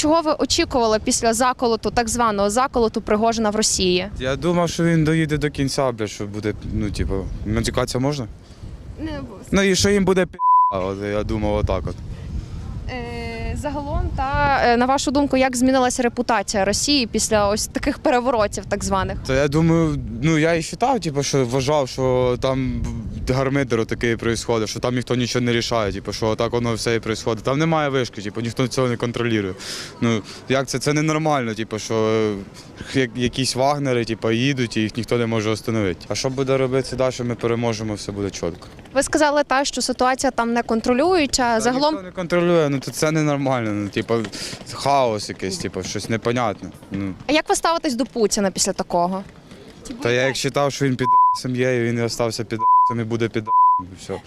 чого ви очікували після заколоту, так званого заколоту Пригожина в Росії? Я думав, що він доїде до кінця, бля, що буде, ну, типу, матюкатися можна? Не Ну і що їм буде пі***, от я думав отак от. Е, Загалом, та е, на вашу думку, як змінилася репутація Росії після ось таких переворотів, так званих? То я думаю, ну я і вважав, типу, що вважав, що там гармидер такий відбувається, що там ніхто нічого не рішає, типу, що так воно все і відбувається. Там немає вишки, типу, ніхто цього не контролює. Ну, як це? Це ненормально, типу, що е, якісь вагнери типу, їдуть і їх ніхто не може остановити. А що буде робити далі, ми переможемо, все буде чітко. Ви сказали та, що ситуація там не контролююча. Та Загалом ніхто не контролює, ну то це ненормально. Ну, типу, хаос якийсь, типу, щось непонятне. Ну. А як ви ставитесь до Путіна після такого? Та я як вважав, що він під сім'єю, він і остався під і буде під все.